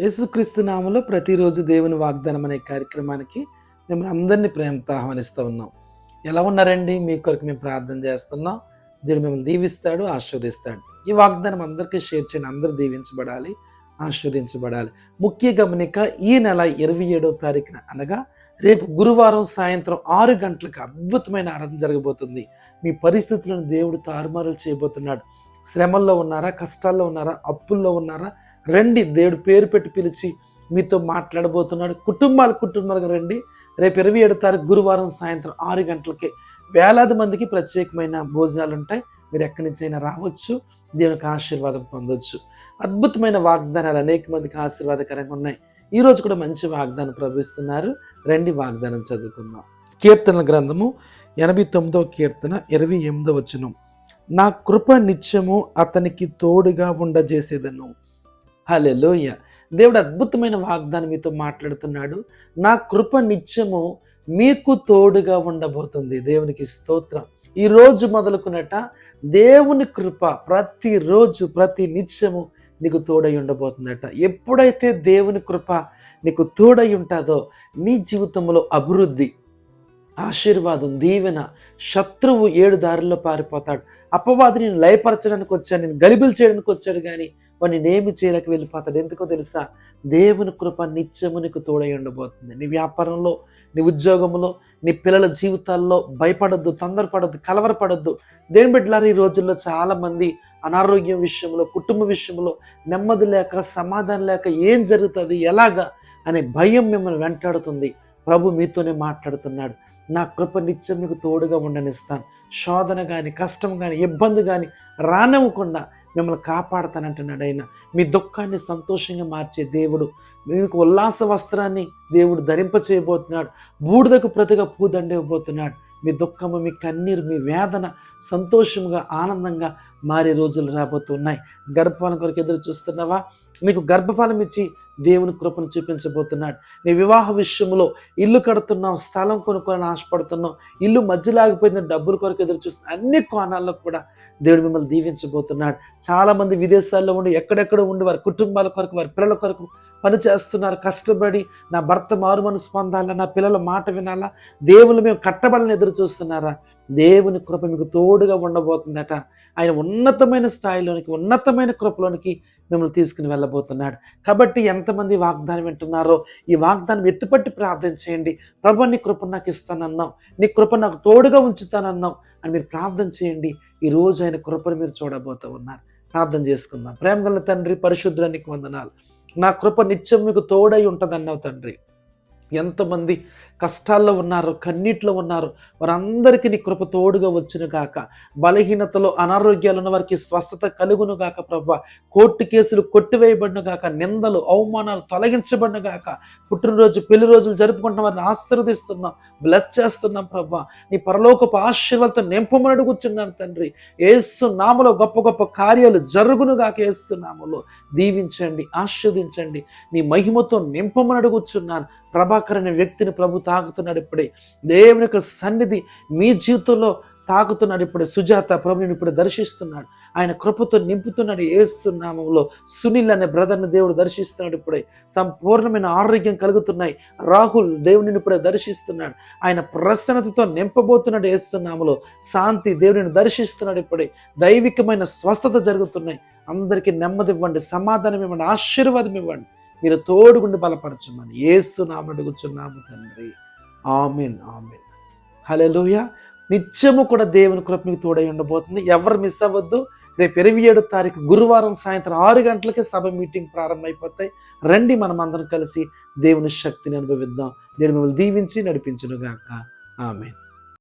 యేసుక్రీస్తు నామలో ప్రతిరోజు దేవుని వాగ్దానం అనే కార్యక్రమానికి మేము అందరినీ ప్రేమతో ఆహ్వానిస్తూ ఉన్నాం. ఎలా ఉన్నారండి? మీ కొరకు మేము ప్రార్థన చేస్తున్నాం. దేవుడు మిమ్మల్ని దీవిస్తాడు ఆస్వాదిస్తాడు ఈ వాగ్దానం అందరికీ షేర్ చేయండి. అందరూ దీవించబడాలి ఆస్వాదించబడాలి ముఖ్య గమనిక ఈ నెల ఇరవై ఏడవ తారీఖున అనగా రేపు గురువారం సాయంత్రం ఆరు గంటలకు అద్భుతమైన ఆరాధన జరగబోతుంది. మీ పరిస్థితులను దేవుడు తారుమారులు చేయబోతున్నాడు. శ్రమల్లో ఉన్నారా? కష్టాల్లో ఉన్నారా? అప్పుల్లో ఉన్నారా? రండి దేవుడు పేరు పెట్టి పిలిచి మీతో మాట్లాడబోతున్నాడు. కుటుంబాలు కుటుంబాలకు రండి. రేపు ఇరవై ఏడు తారీఖు గురువారం సాయంత్రం ఆరు గంటలకే వేలాది మందికి ప్రత్యేకమైన భోజనాలు ఉంటాయి. మీరు ఎక్కడి నుంచి అయినా రావచ్చు. దేవునికి ఆశీర్వాదం పొందొచ్చు. అద్భుతమైన వాగ్దానాలు అనేక మందికి ఆశీర్వాదకరంగా ఉన్నాయి. ఈరోజు కూడా మంచి వాగ్దానం ప్రవేశిస్తున్నారు రండి వాగ్దానం చదువుకుందాం. కీర్తనల గ్రంథము ఎనభై తొమ్మిదవ కీర్తన ఇరవై ఎనిమిదవ వచనం. నా కృప నిత్యము అతనికి తోడుగా ఉండజేసేదను. హలెలోయ దేవుడు అద్భుతమైన వాగ్దానం మీతో మాట్లాడుతున్నాడు. నా కృప నిత్యము మీకు తోడుగా ఉండబోతుంది. దేవునికి స్తోత్రం. ఈ రోజు మొదలుకున్నట దేవుని కృప ప్రతిరోజు ప్రతి నిత్యము నీకు తోడై ఉండబోతుందట. ఎప్పుడైతే దేవుని కృప నీకు తోడై ఉంటుందో నీ జీవితంలో అభివృద్ధి ఆశీర్వాదం దీవెన శత్రువు ఏడు దారుల్లో పారిపోతాడు. అపవాది నేను లయపరచడానికి వచ్చాడు నేను గలిబిలు చేయడానికి వచ్చాడు కానీ వాడిని నేమి చేయలేక వెళ్ళిపోతాడు. ఎందుకో తెలుసా? దేవుని కృప నిత్యము నీకు తోడై ఉండబోతుంది. నీ వ్యాపారంలో నీ ఉద్యోగంలో నీ పిల్లల జీవితాల్లో భయపడద్దు తొందరపడద్దు కలవరపడద్దు. దేని బిడ్డలారు ఈ రోజుల్లో చాలామంది అనారోగ్యం విషయంలో కుటుంబ విషయంలో నెమ్మది లేక సమాధానం లేక ఏం జరుగుతుంది ఎలాగా అనే భయం మిమ్మల్ని వెంటాడుతుంది. ప్రభు మీతోనే మాట్లాడుతున్నాడు. నా కృప నిత్యం మీకు తోడుగా ఉండనిస్తాను. శోధన కానీ కష్టం కానీ ఇబ్బంది కానీ రానివ్వకుండా మిమ్మల్ని కాపాడతానంటున్నాడు ఆయన. మీ దుఃఖాన్ని సంతోషంగా మార్చే దేవుడు మీకు ఉల్లాస వస్త్రాన్ని దేవుడు ధరింప చేయబోతున్నాడు బూడిదకు ప్రతిగా పూదండివ్వబోతున్నాడు మీ దుఃఖము మీ కన్నీరు మీ వేదన సంతోషంగా ఆనందంగా మారే రోజులు రాబోతున్నాయి. గర్భఫలం కొరకు ఎదురు చూస్తున్నావా? మీకు గర్భఫలం ఇచ్చి దేవుని కృపను చూపించబోతున్నాడు. నీ వివాహ విషయంలో ఇల్లు కడుతున్నావు స్థలం కొనుక్కొని ఆశపడుతున్నావు ఇల్లు మధ్యలాగిపోయిన డబ్బుల కొరకు ఎదురు చూస్తున్న అన్ని కోణాల్లో కూడా దేవుడు మిమ్మల్ని దీవించబోతున్నాడు. చాలామంది విదేశాల్లో ఉండి ఎక్కడెక్కడ ఉండి వారి కుటుంబాల కొరకు వారి పిల్లల కొరకు పని చేస్తున్నారు కష్టపడి నా భర్త మారు మనసు పొందాలా నా పిల్లల మాట వినాలా దేవుని మేము కట్టబడని ఎదురు చూస్తున్నారా? దేవుని కృప మీకు తోడుగా ఉండబోతుందట. ఆయన ఉన్నతమైన స్థాయిలోనికి ఉన్నతమైన కృపలోనికి మిమ్మల్ని తీసుకుని వెళ్ళబోతున్నాడు. కాబట్టి ఎంతమంది వాగ్దానం వింటున్నారో ఈ వాగ్దానం ఎత్తుపట్టి ప్రార్థన చేయండి. ప్రభు నీ కృప నాకు ఇస్తానన్నావు. నీ కృప నాకు తోడుగా ఉంచుతానన్నావు అని మీరు ప్రార్థన చేయండి. ఈ రోజు ఆయన కృపను మీరు చూడబోతూ ఉన్నారు. ప్రార్థన చేసుకుందాం. ప్రేమ గల తండ్రి పరిశుద్ధానికి వందనాలు. నా కృప నిత్యం మీకు తోడై ఉంటుందన్నావు తండ్రి. ఎంతమంది కష్టాల్లో ఉన్నారు కన్నీట్లో ఉన్నారు వారందరికీ నీ కృప తోడుగా వచ్చును గాక బలహీనతలో అనారోగ్యాలు ఉన్న వారికి స్వస్థత కలుగును గాక ప్రభ. కోర్టు కేసులు కొట్టివేయబడిన గాక నిందలు అవమానాలు తొలగించబడిన గాక పుట్టినరోజు పెళ్ళి రోజులు జరుపుకుంటున్న వారిని ఆశీర్వదిస్తున్నాం బ్లెస్ చేస్తున్నాం ప్రభ. నీ పరలోకపు ఆశీర్వాదతో నింపమని అడుగుచున్నాను తండ్రి. ఏసు నామలో గొప్ప గొప్ప కార్యాలు జరుగును గాక ఏసు నామలో. దీవించండి ఆస్వాదించండి నీ మహిమతో నింపమని అడుగుచున్నాను. ప్రభాకర్ అనే వ్యక్తిని ప్రభు తాకుతున్నాడు ఇప్పుడే. దేవుని యొక్క సన్నిధి మీ జీవితంలో తాకుతున్నాడు ఇప్పుడే. సుజాత ప్రభుని ఇప్పుడు దర్శిస్తున్నాడు. ఆయన కృపతో నింపుతున్నాడు ఏస్తున్నామంలో సునీల్ అనే బ్రదర్ని దేవుడు దర్శిస్తున్నాడు ఇప్పుడే. సంపూర్ణమైన ఆరోగ్యం కలుగుతున్నాయి. రాహుల్ దేవుడిని ఇప్పుడే దర్శిస్తున్నాడు. ఆయన ప్రసన్నతతో నింపబోతున్నాడు ఏస్తున్నాములో శాంతి దేవుని దర్శిస్తున్నాడు ఇప్పుడే. దైవికమైన స్వస్థత జరుగుతున్నాయి. అందరికీ నెమ్మది ఇవ్వండి సమాధానం ఇవ్వండి. ఆశీర్వాదం ఇవ్వండి. మీరు తోడుగుండి బలపరచమని ఏసు నామం అడుగుచున్నాము తండ్రి. Amen amen. హలోయ నిత్యము కూడా దేవుని కృప మీకు తోడై ఉండబోతుంది. ఎవరు మిస్ అవ్వద్దు. రేపు ఇరవై ఏడు తారీఖు గురువారం సాయంత్రం ఆరు గంటలకే సభ మీటింగ్ ప్రారంభమైపోతాయి. రండి మనం అందరం కలిసి దేవుని శక్తిని అనుభవిద్దాం. దేవుని మిమ్మల్ని దీవించి నడిపించును గాక ఆమెన్.